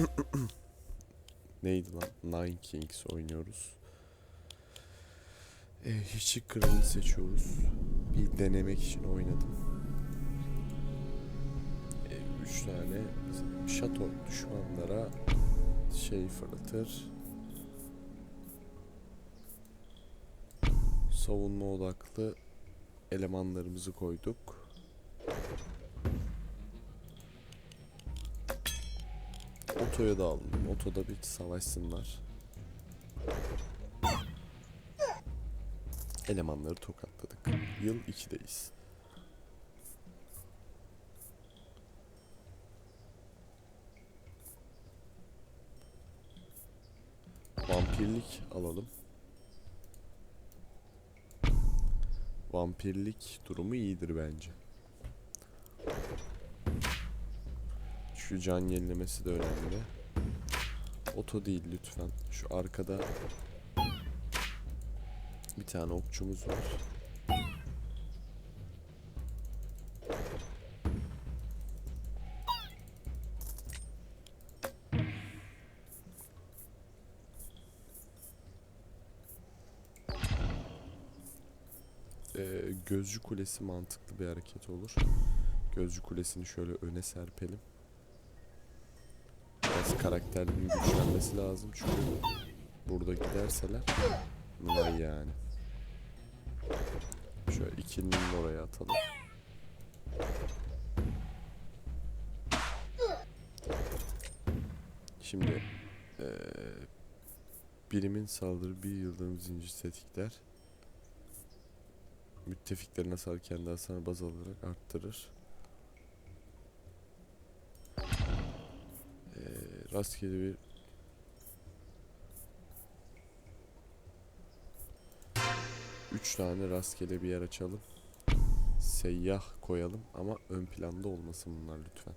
Neydi lan? Nine Kings oynuyoruz. E, hiçlik kralını seçiyoruz. Bir denemek için oynadım. E, üç tane şato düşmanlara şey fırlatır. Savunma odaklı elemanlarımızı koyduk. Otoya da aldım. Otoda bir savaşsınlar. Elemanları tokatladık. Yıl 2'deyiz. Vampirlik alalım. Vampirlik durumu iyidir bence. Şu can yenilemesi de önemli. Oto değil lütfen. Şu arkada bir tane okçumuz var. Ee, gözcü kulesi mantıklı bir hareket olur. Gözcü kulesini şöyle öne serpelim. Biraz karakterinin güçlenmesi lazım çünkü burada giderseler vay yani. Şöyle ikilinin oraya atalım. Şimdi eee, birimin saldırı bir yıldırım zincir tetikler. Müttefiklerin hasar kendi hasarını baz alarak arttırır. Rastgele bir Üç tane rastgele bir yer açalım. Seyyah koyalım ama ön planda olmasın bunlar lütfen.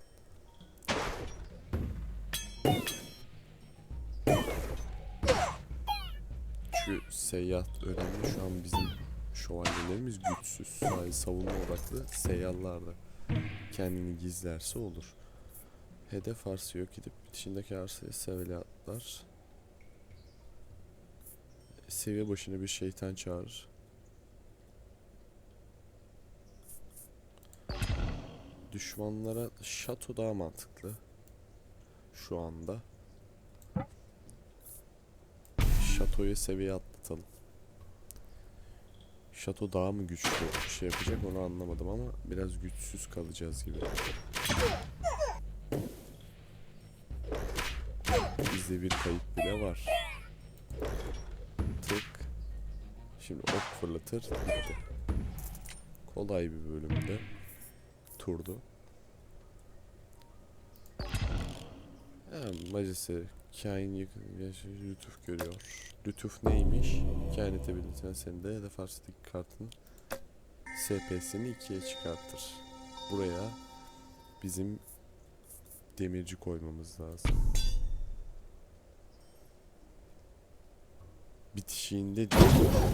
Şu seyyah önemli. Şu an bizim şövalyelerimiz güçsüz. Sadece savunma odaklı seyyahlar da kendini gizlerse olur. Hedef arsa yok gidip bitişindeki arsaya seveli atlar. Seviye başına bir şeytan çağırır. Düşmanlara şato daha mantıklı. Şu anda. Şatoyu seviye atlatalım. Şato daha mı güçlü şey yapacak onu anlamadım ama biraz güçsüz kalacağız gibi. Bizde bir kayıp bile var. Tık. Şimdi ok fırlatır gitti. Kolay bir bölümde. Turdu. Ha, majeste kain lütuf görüyor. Lütuf neymiş? Kainete belirten senin de hedef arsideki kartın SP'sini ikiye çıkartır. Buraya bizim demirci koymamız lazım. Bitişiğinde değil,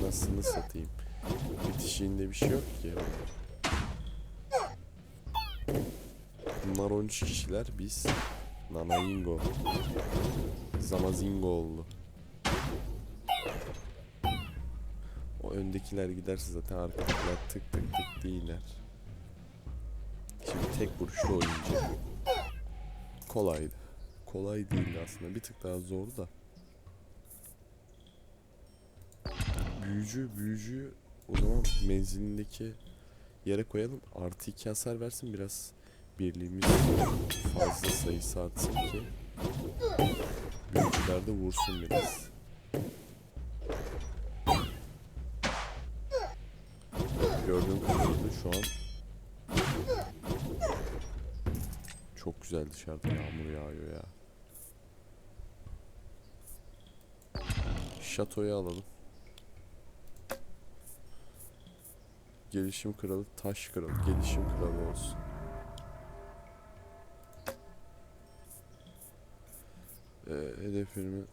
anasını satayım. Bitişiğinde bir şey yok ki. Bunlar 13 kişiler, biz Nanaingo. Zamazingo oldu. O öndekiler giderse zaten arkadakiler tık tık tık iner. Şimdi tek vuruşla oynayacak. Kolaydı. Kolay değildi aslında. Bir tık daha zor da. Büyücü, büyücü o zaman menzilindeki yere koyalım. Artı iki hasar versin biraz. Birliğimiz fazla sayısı artsın ki. Büyücüler de vursun biraz. Gördüğüm kadarıyla şu an çok güzel dışarıda yağmur yağıyor ya. Şatoyu alalım. Gelişim kralı, taş kralı, gelişim kralı olsun. Ee, hedefimi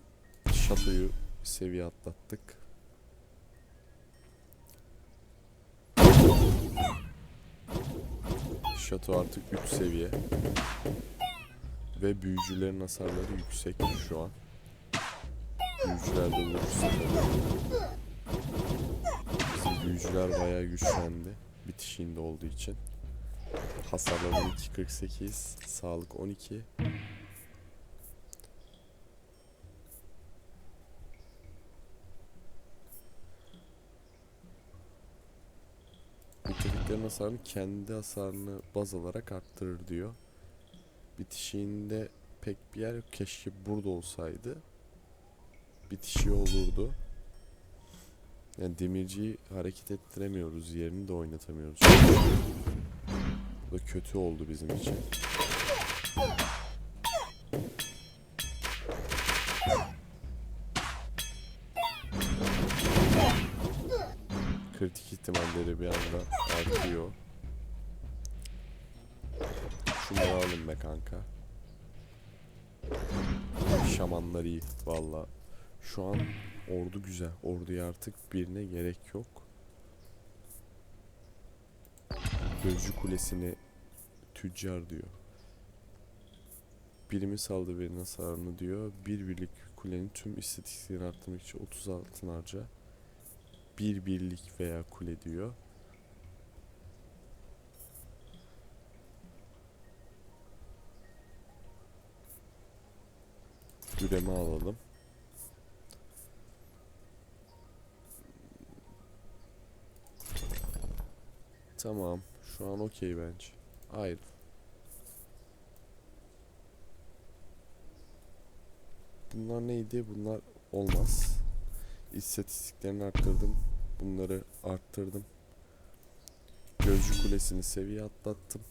şatoyu seviye atlattık. Şato artık 3 seviye. Ve büyücülerin hasarları yüksek şu an. Büyücüler de vurursa büyücüler bayağı güçlendi. Bitişiğinde olduğu için. Hasarları 2.48, sağlık 12. Müttefiklerin hasarını kendi hasarını baz alarak arttırır diyor. Bitişiğinde pek bir yer yok. Keşke burada olsaydı. Bitişiği olurdu. Yani demirciyi hareket ettiremiyoruz. Yerini de oynatamıyoruz. Bu da kötü oldu bizim için. Kritik ihtimalleri bir anda artıyor. Şunları alın be kanka. Şamanlar iyi valla. Şu an ordu güzel. Orduya artık birine gerek yok. Gözcü kulesini tüccar diyor. Birimi saldı birinin hasarını diyor. Bir birlik kulenin tüm istatistiklerini arttırmak için 30 altın harca. Bir birlik veya kule diyor. Üreme alalım. Tamam. Şu an okey bence. Hayır. Bunlar neydi? Bunlar olmaz. İstatistiklerini arttırdım. Bunları arttırdım. Gözcü kulesini seviye atlattım.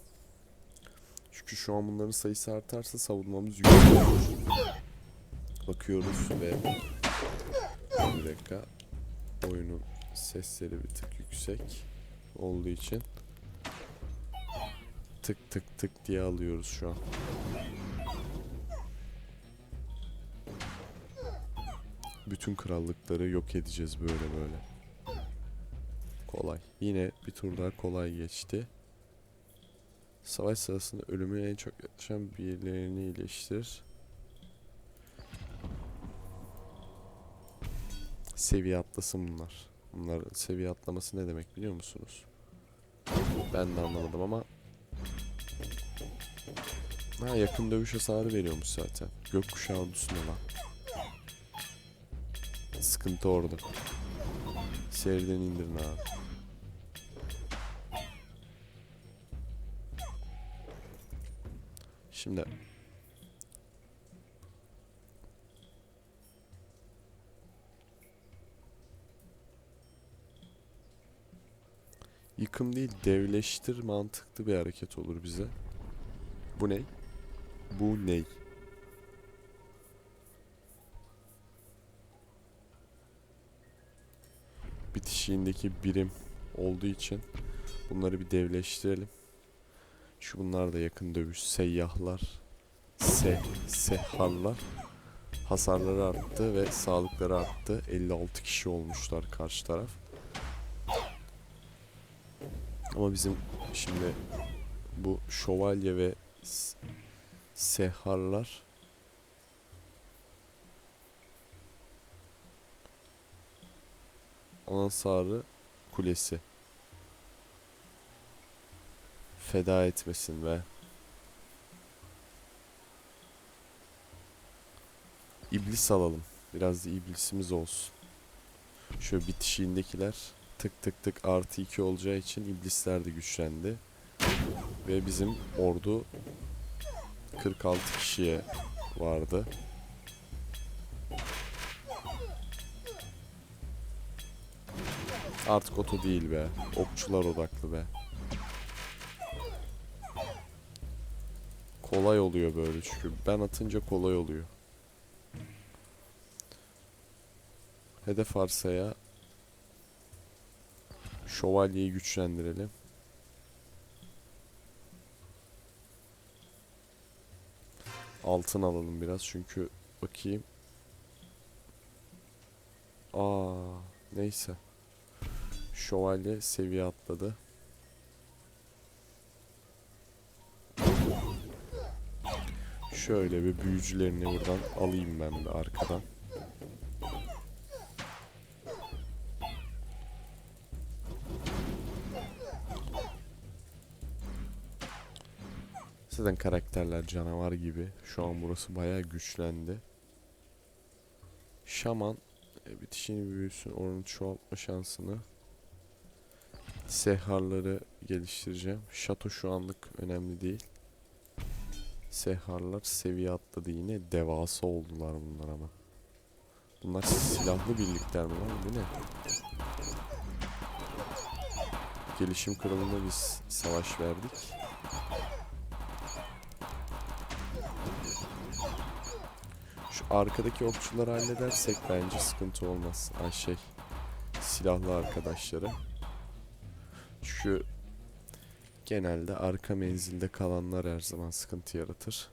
Çünkü şu an bunların sayısı artarsa savunmamız yüksek olur. Bakıyoruz ve bir dakika oyunun sesleri bir tık yüksek olduğu için tık tık tık diye alıyoruz şu an. Bütün krallıkları yok edeceğiz böyle böyle. Kolay. Yine bir tur daha kolay geçti. Savaş sırasında ölümüne en çok yaklaşan birilerini iyileştir. Seviye atlasın bunlar. Bunlar seviye atlaması ne demek biliyor musunuz? Ben de anlamadım ama Ha yakın dövüş hasarı veriyormuş zaten. Gökkuşağı ordusuna lan. Sıkıntı orada. Seriden indirin abi. Şimdi Yıkım değil devleştir mantıklı bir hareket olur bize. Bu ne? Bu ney? Bitişiğindeki birim olduğu için bunları bir devleştirelim. Şu bunlar da yakın dövüş seyyahlar. Se, sehallar. Hasarları arttı ve sağlıkları arttı. 56 kişi olmuşlar karşı taraf. Ama bizim şimdi bu şövalye ve seharlar Ansarı kulesi feda etmesin ve iblis alalım. Biraz da iblisimiz olsun. Şöyle bitişiğindekiler tık tık tık artı 2 olacağı için iblisler de güçlendi. Ve bizim ordu 46 kişiye vardı. Artık oto değil be. Okçular odaklı be. Kolay oluyor böyle çünkü. Ben atınca kolay oluyor. Hedef arsaya şövalyeyi güçlendirelim. Altın alalım biraz çünkü bakayım. Aa, neyse. Şövalye seviye atladı. Şöyle bir büyücülerini buradan alayım ben de arkadan. Zaten karakterler canavar gibi. Şu an burası bayağı güçlendi. Şaman e, bitişini büyüsün onun çoğaltma şansını. Seharları geliştireceğim. Şato şu anlık önemli değil. Seharlar seviye atladı yine. Devasa oldular bunlar ama. Bunlar silahlı birlikler mi lan? Bu ne? Gelişim kralına biz savaş verdik. Şu arkadaki okçuları halledersek bence sıkıntı olmaz. Ay şey, silahlı arkadaşları. Şu genelde arka menzilde kalanlar her zaman sıkıntı yaratır.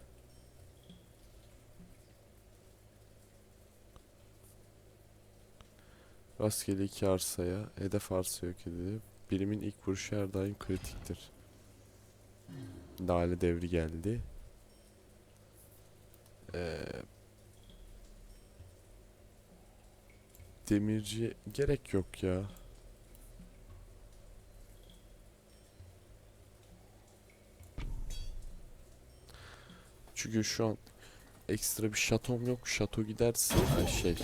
Rastgele iki arsaya, hedef arsa yok edilip birimin ilk vuruşu her daim kritiktir. Lale devri geldi. Ee, demirci gerek yok ya. Çünkü şu an ekstra bir şatom yok. Şato giderse ay şey.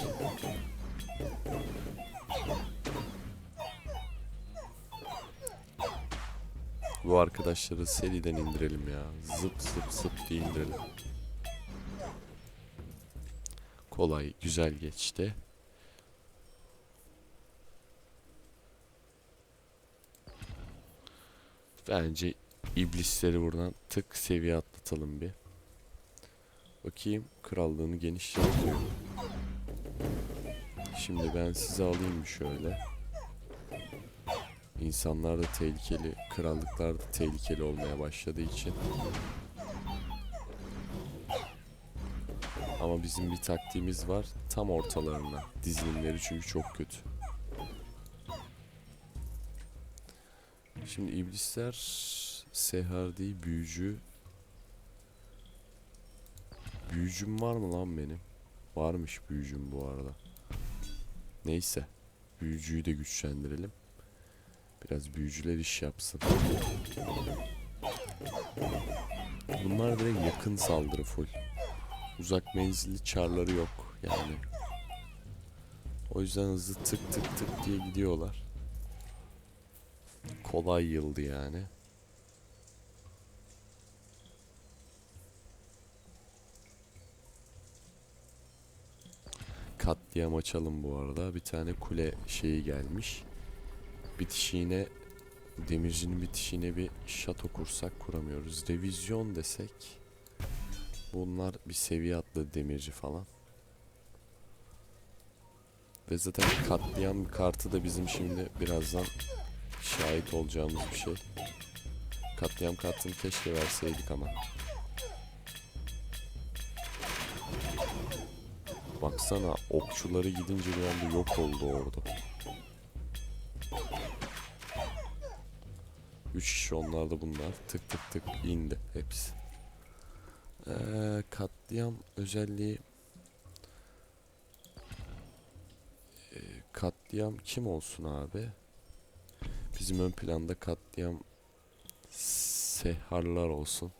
Bu arkadaşları seriden indirelim ya. Zıp zıp zıp diye indirelim. Kolay, güzel geçti. Bence iblisleri buradan tık seviye atlatalım bir. Bakayım krallığını geniş. Şimdi ben sizi alayım şöyle. İnsanlar da tehlikeli, krallıklar da tehlikeli olmaya başladığı için. Ama bizim bir taktiğimiz var. Tam ortalarına. Dizilimleri çünkü çok kötü. Şimdi iblisler Sehar değil büyücü. Büyücüm var mı lan benim? Varmış büyücüm bu arada. Neyse. Büyücüyü de güçlendirelim. Biraz büyücüler iş yapsın. Bunlar direkt yakın saldırı full. Uzak menzilli çarları yok yani. O yüzden hızlı tık tık tık diye gidiyorlar. Kolay yıldı yani. Katliam açalım bu arada. Bir tane kule şeyi gelmiş. Bitişiğine demircinin bitişiğine bir şato kursak kuramıyoruz. Revizyon desek bunlar bir seviye atladı demirci falan. Ve zaten katliam kartı da bizim şimdi birazdan şahit olacağımız bir şey. Katliam kartını keşke verseydik ama. Baksana okçuları gidince bir anda yok oldu orada. Üç kişi onlar da bunlar. Tık tık tık indi hepsi. Ee, katliam özelliği Ee, katliam kim olsun abi? Bizim ön planda katliam seharlar olsun.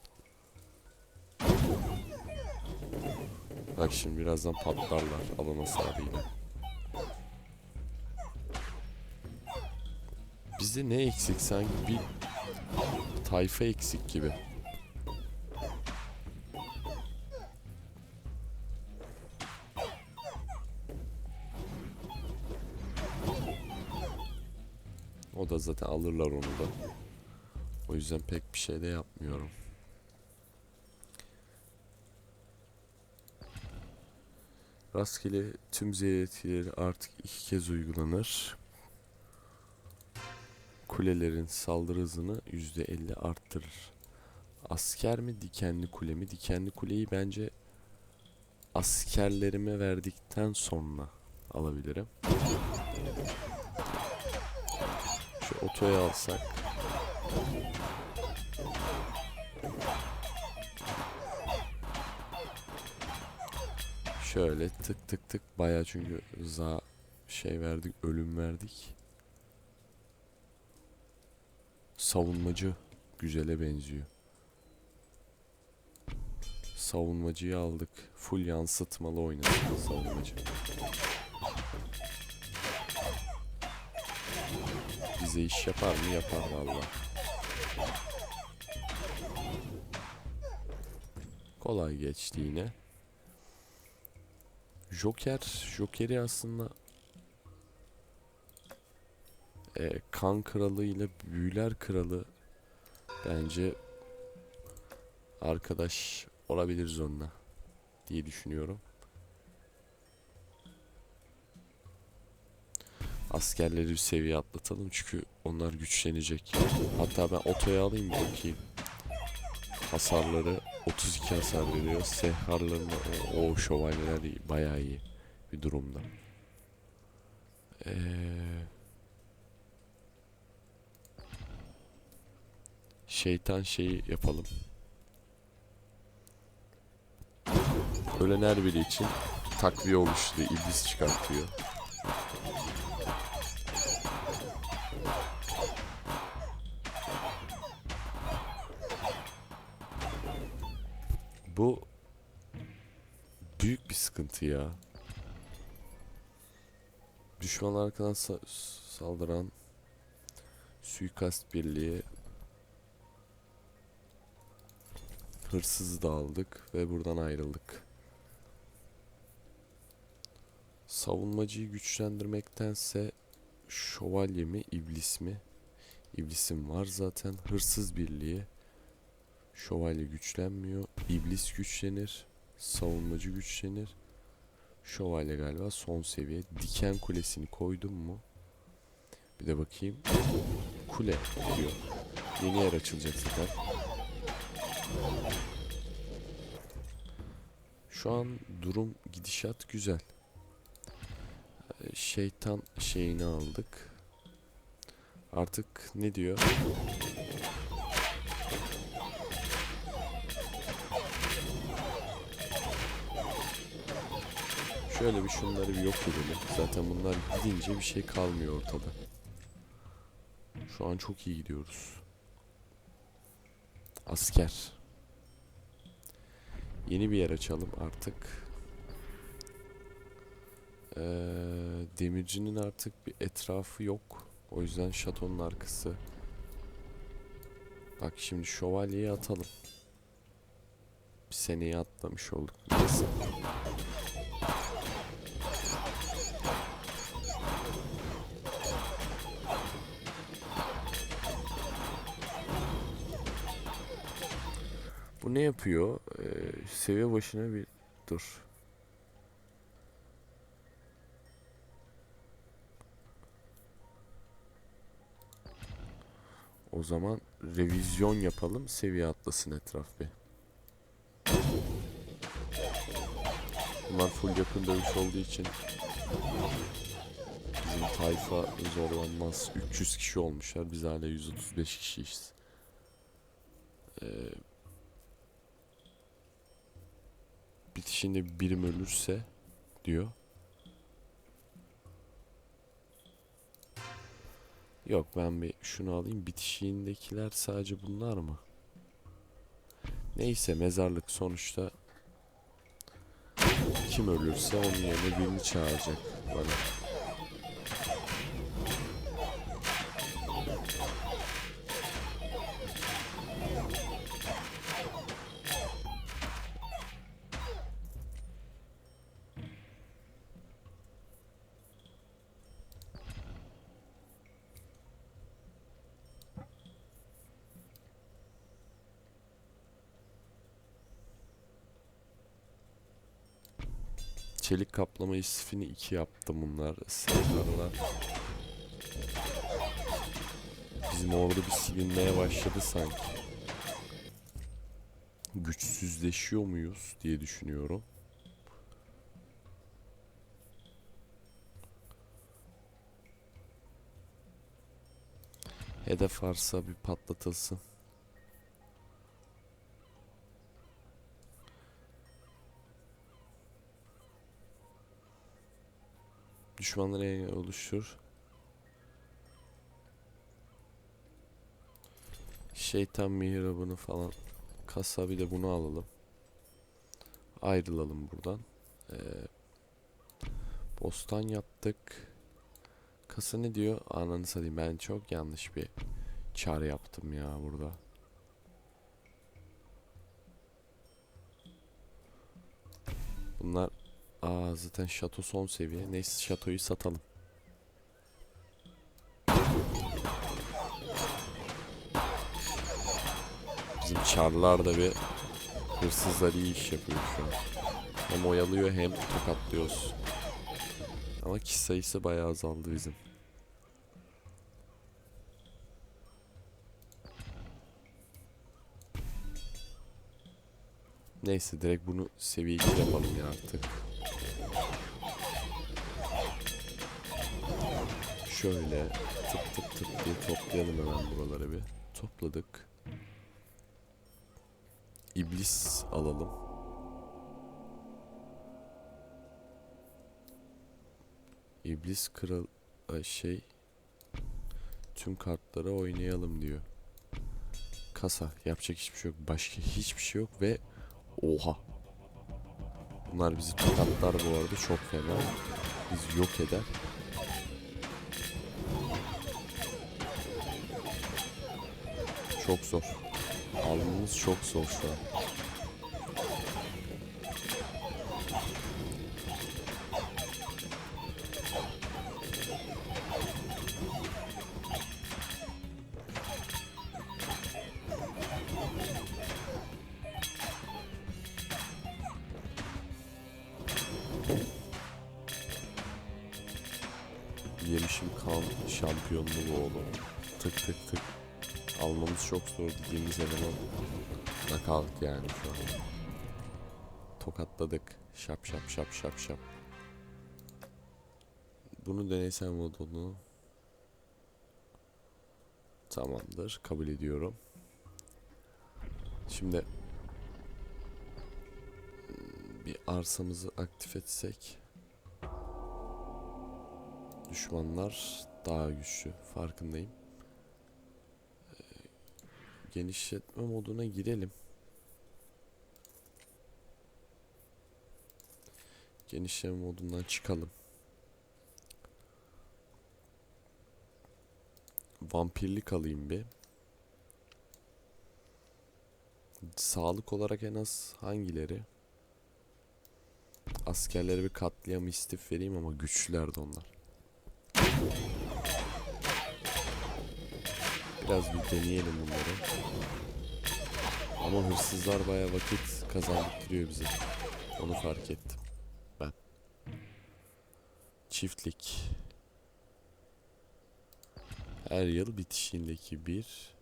Bak şimdi birazdan patlarlar alan hasarıyla. Bizde ne eksik sanki bir tayfa eksik gibi. Da zaten alırlar onu da. O yüzden pek bir şey de yapmıyorum. Rastgele tüm ziyaretileri artık iki kez uygulanır. Kulelerin saldırı hızını %50 arttırır. Asker mi dikenli kule mi? Dikenli kuleyi bence askerlerime verdikten sonra alabilirim. Otoya alsak. Şöyle tık tık tık baya çünkü za şey verdik ölüm verdik. Savunmacı güzele benziyor. Savunmacıyı aldık. Full yansıtmalı oynadık savunmacı. Bize iş yapar mı? Yapar valla. Kolay geçti yine. Joker, Joker'i aslında e, kan kralı ile büyüler kralı bence arkadaş olabiliriz onunla diye düşünüyorum. Askerleri bir seviye atlatalım çünkü onlar güçlenecek. Hatta ben otoya alayım bakayım. Hasarları 32 hasar veriyor. Sehharlarına o, o şövalyeler iyi, bayağı iyi bir durumda. Ee, şeytan şeyi yapalım. Ölen her biri için takviye oluştu. iblis çıkartıyor. Bu büyük bir sıkıntı ya. Düşman arkadan sa- saldıran suikast birliği hırsızı da aldık ve buradan ayrıldık. Savunmacıyı güçlendirmektense şövalye mi iblis mi? İblisim var zaten. Hırsız birliği. Şövalye güçlenmiyor. İblis güçlenir. Savunmacı güçlenir. Şövalye galiba son seviye. Diken kulesini koydum mu? Bir de bakayım. Kule diyor. Yeni yer açılacak zaten. Şu an durum gidişat güzel. Ee, Şeytan şeyini aldık. Artık ne diyor? Şöyle bir şunları bir yok edelim. Zaten bunlar gidince bir şey kalmıyor ortada. Şu an çok iyi gidiyoruz. Asker. Yeni bir yer açalım artık. Ee, demircinin artık bir etrafı yok. O yüzden şatonun arkası. Bak şimdi şövalyeyi atalım. Bir seneyi atlamış olduk. Neyse. Bu ne yapıyor? Ee, seviye başına bir dur. O zaman revizyon yapalım. Seviye atlasın etraf bir. Bunlar full yakın dövüş olduğu için bizim tayfa zorlanmaz. 300 kişi olmuşlar. Biz hala 135 kişiyiz. Ee, bitişinde bir birim ölürse diyor. Yok ben bir şunu alayım. Bitişiğindekiler sadece bunlar mı? Neyse mezarlık sonuçta kim ölürse onun yerine birini çağıracak bana. Çelik kaplama isfini 2 yaptım bunlar. Sınırlar. Bizim orada bir silinmeye başladı sanki. Güçsüzleşiyor muyuz diye düşünüyorum. Hedef varsa bir patlatılsın. Düşmanlara engel oluştur. Şeytan mihrabını falan kasa bir de bunu alalım. Ayrılalım buradan. Ee, bostan yaptık. Kasa ne diyor? Ananı satayım ben çok yanlış bir çağrı yaptım ya burada. Bunlar aa zaten şato son seviye. Neyse şatoyu satalım. Bizim çarlar da bir hırsızlar iyi iş yapıyor şu an. Hem oyalıyor hem tokatlıyoruz. Ama kişi sayısı bayağı azaldı bizim. Neyse direkt bunu seviye 2 yapalım ya artık. Şöyle tıp tıp tıp diye toplayalım hemen buraları bir. Topladık. İblis alalım. İblis kral şey tüm kartları oynayalım diyor. Kasa yapacak hiçbir şey yok. Başka hiçbir şey yok ve oha. Bunlar bizi tokatlar bu arada çok fena. Bizi yok eder. Çok zor. Almamız çok zor şu an. Eleman. Knockout yani şu an. Tokatladık. Şap şap şap şap şap. Bunu deneysel modunu. Tamamdır. Kabul ediyorum. Şimdi hmm, bir arsamızı aktif etsek düşmanlar daha güçlü farkındayım. Genişletme moduna girelim. Genişleme modundan çıkalım. Vampirlik alayım bir. Sağlık olarak en az hangileri? Askerlere bir katliam istif vereyim ama güçlüler de onlar. Biraz bir deneyelim bunları. Ama hırsızlar bayağı vakit kazandırıyor bize. Onu fark ettim ben. Çiftlik. Her yıl bitişiğindeki bir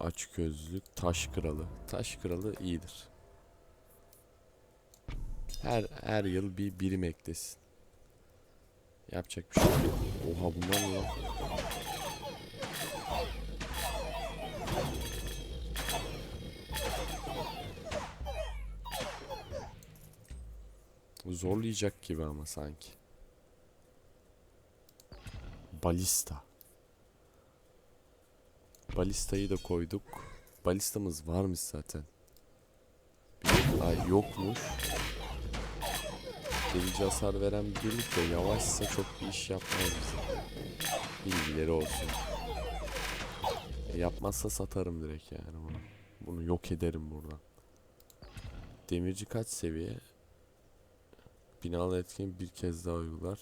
aç gözlük taş kralı. Taş kralı iyidir. Her her yıl bir birim eklesin. Yapacak bir şey yok. Oha bunlar ne lan? Zorlayacak gibi ama sanki. Balista. Balistayı da koyduk. Balistamız varmış zaten. Ay yokmuş. Delici hasar veren bir birlik de yavaşsa çok bir iş yapmaz bize. Bilgileri olsun. E, yapmazsa satarım direkt yani bunu. Bunu yok ederim buradan. Demirci kaç seviye? Binalı etkin bir kez daha uygular.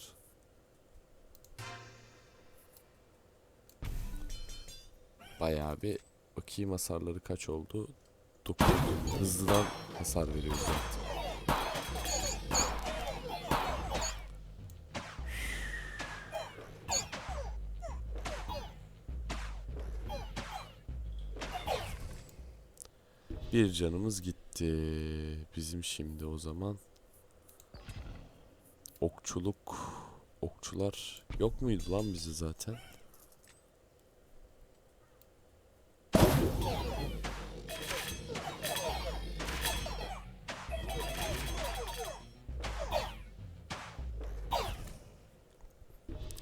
Bayağı bir bakayım hasarları kaç oldu? 9. Hızlıdan hasar veriyor zaten. Bir canımız gitti. Bizim şimdi o zaman okçuluk okçular yok muydu lan bizi zaten?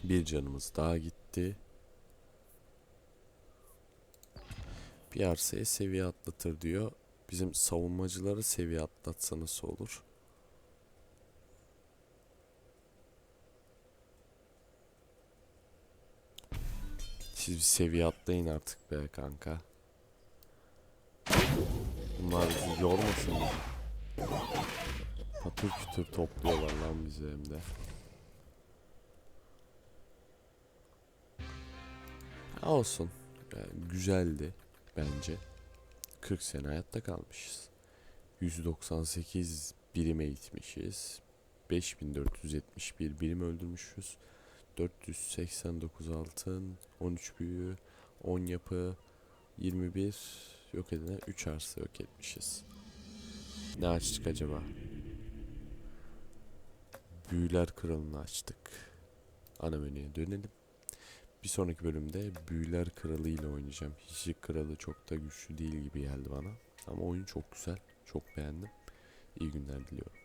Bir canımız daha gitti. Bir arsaya seviye atlatır diyor. Bizim savunmacıları seviye atlatsa nasıl olur? Siz bir seviye atlayın artık be kanka. Bunlar bizi yormasın mı? Patır kütür topluyorlar lan bizi hem de. Olsun. Yani güzeldi bence. 40 sene hayatta kalmışız. 198 birim eğitmişiz. 5471 birim öldürmüşüz. 489 altın, 13 büyü, 10 yapı, 21 yok edene 3 arsa yok etmişiz. Ne açtık acaba? Büyüler kralını açtık. Ana menüye dönelim. Bir sonraki bölümde Büyüler Kralı ile oynayacağım. Hiçlik Kralı çok da güçlü değil gibi geldi bana. Ama oyun çok güzel. Çok beğendim. İyi günler diliyorum.